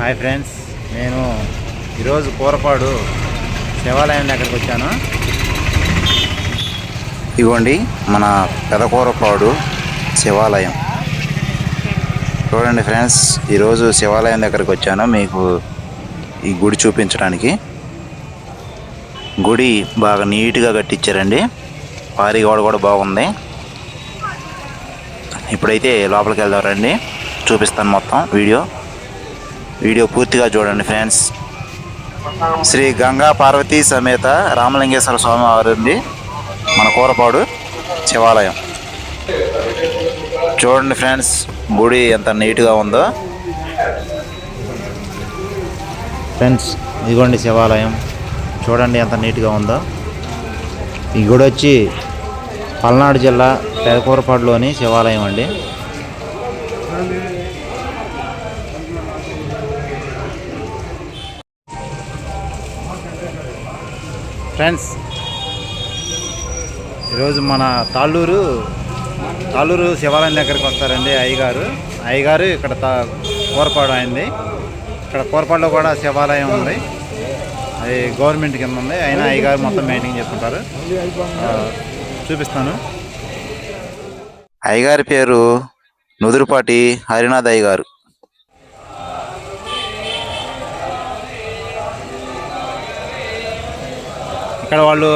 Hi friends నేను ఈరోజు కూరపాడు శివాలయం దగ్గరికి వచ్చాను. ఇవ్వండి మన పెదకూరపాడు శివాలయం. చూడండి ఫ్రెండ్స్ ఈరోజు శివాలయం దగ్గరికి వచ్చాను మీకు ఈ గుడి చూపించడానికి. గుడి బాగా నీట్గా కట్టించారండి పారి గోడ కూడా బాగుంది. ఇప్పుడైతే లోపలికి వెళ్దాం రండి. చూపిస్తాను మొత్తం వీడియో. వీడియో పూర్తిగా చూడండి ఫ్రెండ్స్. శ్రీ గంగా పార్వతీ సమేత రామలింగేశ్వర స్వామి వారి మన కూరపాడు శివాలయం. చూడండి ఫ్రెండ్స్ గుడి ఎంత నీట్గా ఉందో. ఫ్రెండ్స్ ఇదిగోండి శివాలయం. చూడండి ఎంత నీట్గా ఉందో. ఈ గుడి వచ్చి పల్నాడు జిల్లా పెదకూరపాడులోని శివాలయం అండి. ఫ్రెండ్స్ ఈరోజు మన తాళ్ళూరు తాళ్ళూరు శివాలయం దగ్గరికి వస్తారండి అయ్యగారు. అయ్యగారు ఇక్కడ తా కూరపాడు అయింది ఇక్కడ కూరపాడులో కూడా శివాలయం ఉంది. అది గవర్నమెంట్ కింద ఉంది. అయినా అయ్యగారు మొత్తం మెయింటైన్ చేసుకుంటారు చూపిస్తాను. అయ్యగారి పేరు నుదురుపాటి హరినాథ్ అయ్యగారు. ఇక్కడ వాళ్ళు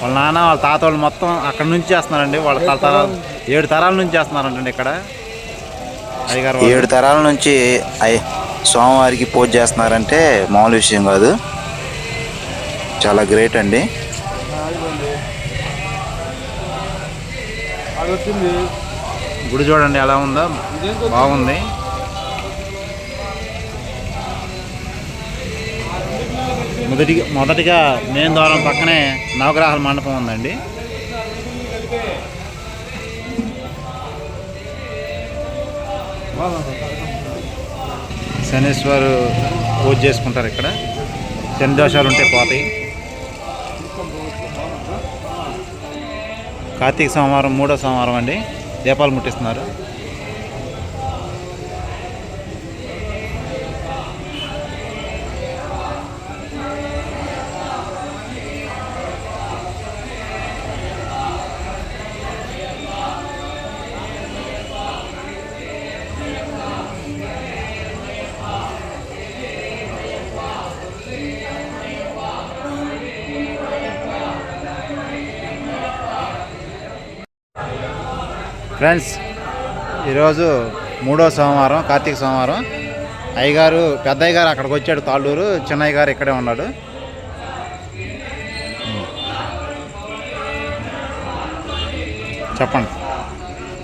వాళ్ళ నాన్న వాళ్ళ తాత వాళ్ళు మొత్తం అక్కడ నుంచి చేస్తున్నారండి. వాళ్ళ తల తరాలు ఏడు తరాల నుంచి చేస్తున్నారంటండి ఇక్కడ. అయ్యగారు. ఏడు తరాల నుంచి అయ్య స్వామివారికి పూజ చేస్తున్నారంటే మామూలు విషయం కాదు. చాలా గ్రేట్ అండి. గుడి చూడండి ఎలా ఉందో. బాగుంది. మొదటి మొదటిగా మెయిన్ ద్వారం పక్కనే నవగ్రహాల మండపం ఉందండి. శనీశ్వరు పూజ చేసుకుంటారు ఇక్కడ. శని దోషాలు ఉంటే పోతాయి. కార్తీక సోమవారం మూడో సోమవారం అండి. దీపాలు ముట్టిస్తున్నారు. ఫ్రెండ్స్ ఈరోజు మూడో సోమవారం కార్తీక సోమవారం. అయ్యగారు పెద్ద అయ్యగారు అక్కడికి వచ్చాడు తాళ్ళూరు. చిన్నయ్య గారు ఇక్కడే ఉన్నాడు. చెప్పండి.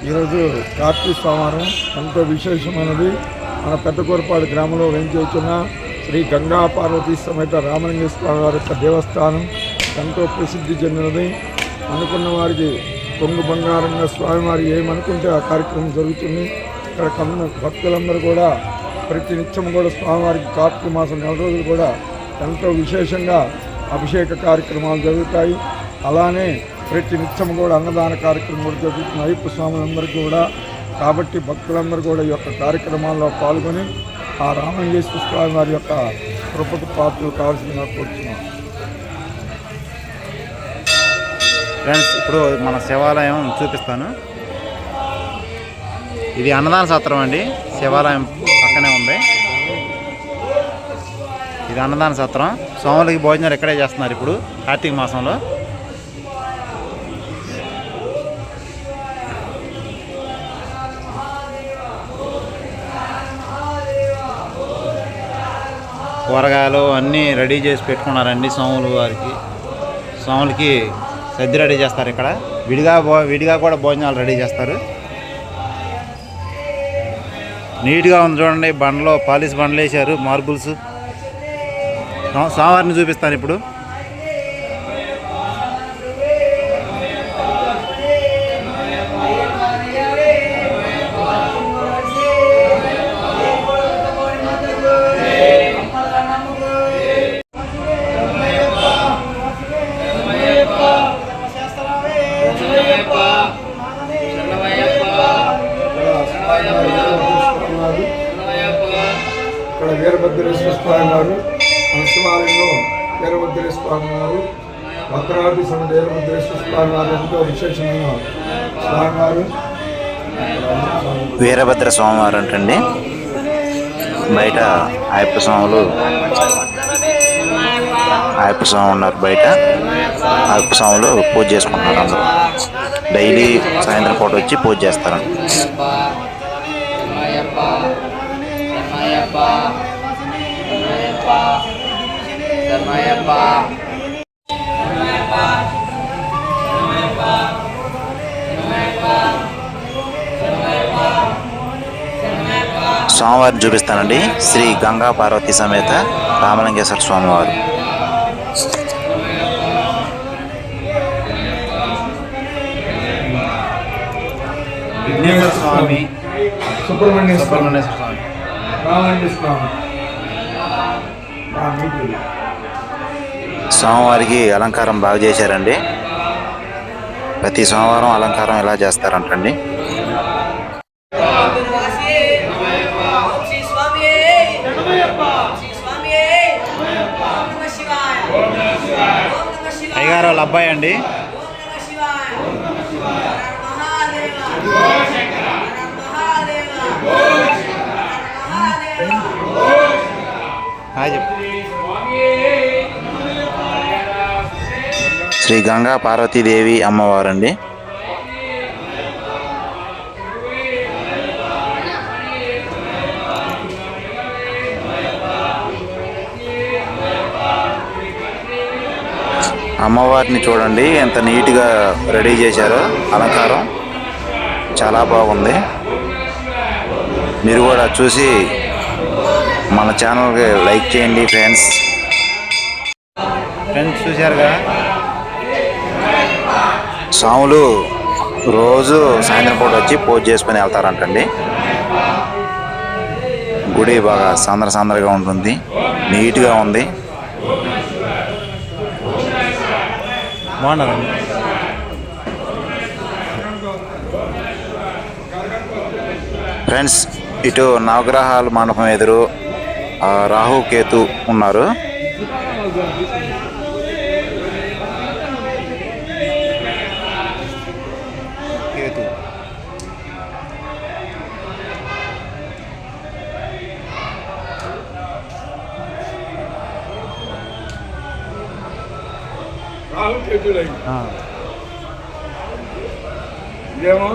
ఈరోజు కార్తీక సోమవారం. ఎంతో విశేషమైనది. మన పెద్దకూరపాడు గ్రామంలో వేయించేస్తున్న శ్రీ గంగా పార్వతీ సమేత రామలింగేశ్వర స్వామి వారి యొక్క దేవస్థానం ఎంతో ప్రసిద్ధి చెందినది. అనుకున్న వారికి పొంగు బంగారంగా స్వామివారి ఏమనుకుంటే ఆ కార్యక్రమం జరుగుతుంది. ఇక్కడ కన్న భక్తులందరూ కూడా ప్రతి నిత్యం కూడా స్వామివారికి కార్తీక మాసం నెల రోజులు కూడా ఎంతో విశేషంగా అభిషేక కార్యక్రమాలు జరుగుతాయి. అలానే ప్రతి నిత్యం కూడా అన్నదాన కార్యక్రమం కూడా జరుగుతుంది. అయ్యప్ప స్వాములందరికీ కూడా. కాబట్టి భక్తులందరూ కూడా ఈ యొక్క కార్యక్రమాల్లో పాల్గొని ఆ రామంజేశ్వర స్వామి వారి యొక్క కృపకు పాత్రలు కావాల్సిందిగా కోరుతున్నాను ఫ్రెండ్స్ ఇప్పుడు మన శివాలయం చూపిస్తాను. ఇది అన్నదాన సత్రం అండి. శివాలయం పక్కనే ఉంది. ఇది అన్నదాన సత్రం. సోములకి భోజనాలు ఇక్కడే చేస్తున్నారు ఇప్పుడు కార్తీక మాసంలో. కూరగాయలు అన్నీ రెడీ చేసి పెట్టుకున్నారండి సోములు వారికి. సోములకి సద్ది రెడీ చేస్తారు ఇక్కడ. విడిగా భో విడిగా కూడా భోజనాలు రెడీ చేస్తారు. నీట్గా ఉంది చూడండి బండ్లో పాలిష్ బండ్లు వేసారు మార్బుల్స్ సోమవారిని చూపిస్తాను ఇప్పుడు. ఇక్కడ వీరభద్రేశ్వర స్వామి వారు శివాలయంలో వీరభద్రేశ్వర స్వామి వారు భద్రావతి సమ వీరభద్రేశ్వర స్వామి వారు ఎంతో విశేషమైన స్వామి వారు. వీరభద్ర స్వామివారు అంటండి. బయట అయ్యప్ప స్వాములు అయ్యప్ప స్వామి ఉన్నారు బయట. అయ్యప్ప స్వాములు పూజ చేసుకుంటున్నారు అందరూ. డైలీ సాయంత్రం పూట వచ్చి పూజ చేస్తారు స్వామివారిని చూపిస్తానండి. శ్రీ గంగా పార్వతి సమేత రామలింగేశ్వర స్వామివారు. విఘ్నేశ్వర స్వామి సుబ్రహ్మణ్య స్వామి సుబ్రహ్మణ్యేశ్వర స్వామి రామాంజ స్వామి ఆ మీకులు. స్వామివారికి అలంకారం బాగా చేశారండి. ప్రతి సోమవారం అలంకారం ఇలా చేస్తారంటండి. శ్రీ స్వామి శ్రీ స్వామి ఓం నమ శివాయ ఓం నమ శివాయ అయ్యగారు వాళ్ళ అబ్బాయి అండి. ఓం నమ శివాయ. హర మహాదేవ హర మహాదేవ హర మహాదేవ హాయ్ చెప్పు. శ్రీ గంగా పార్వతీదేవి అమ్మవారండి. అమ్మవారిని చూడండి ఎంత నీట్గా రెడీ చేశారో అలంకారం చాలా బాగుంది. మీరు కూడా చూసి మన ఛానల్కి లైక్ చేయండి ఫ్రెండ్స్. ఫ్రెండ్స్ చూశారుగా స్వాములు రోజు సాయంత్రం పూట వచ్చి పూజ చేసుకుని వెళ్తారంటండి. గుడి బాగా సందర సందరగా ఉంటుంది నీట్గా ఉంది. బాగున్నారండి? ఫ్రెండ్స్ ఇటు నవగ్రహాల మండపం ఎదురు రాహు కేతు ఉన్నారు. కేతు. రాహుల్ కేతులై ఇదేమో?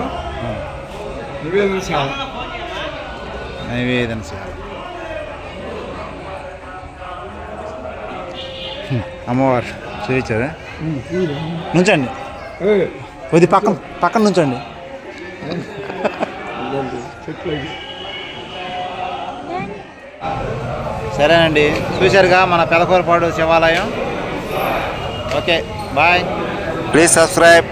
నివేదన శాల నైవేదన సేవ అమ్మవారు చూపించారా నుంచండి. కొద్ది పక్కన పక్కన నుంచండి. సరేనండి. చూశారుగా మన పెదకూరపాడు శివాలయం. Okay bye. Please subscribe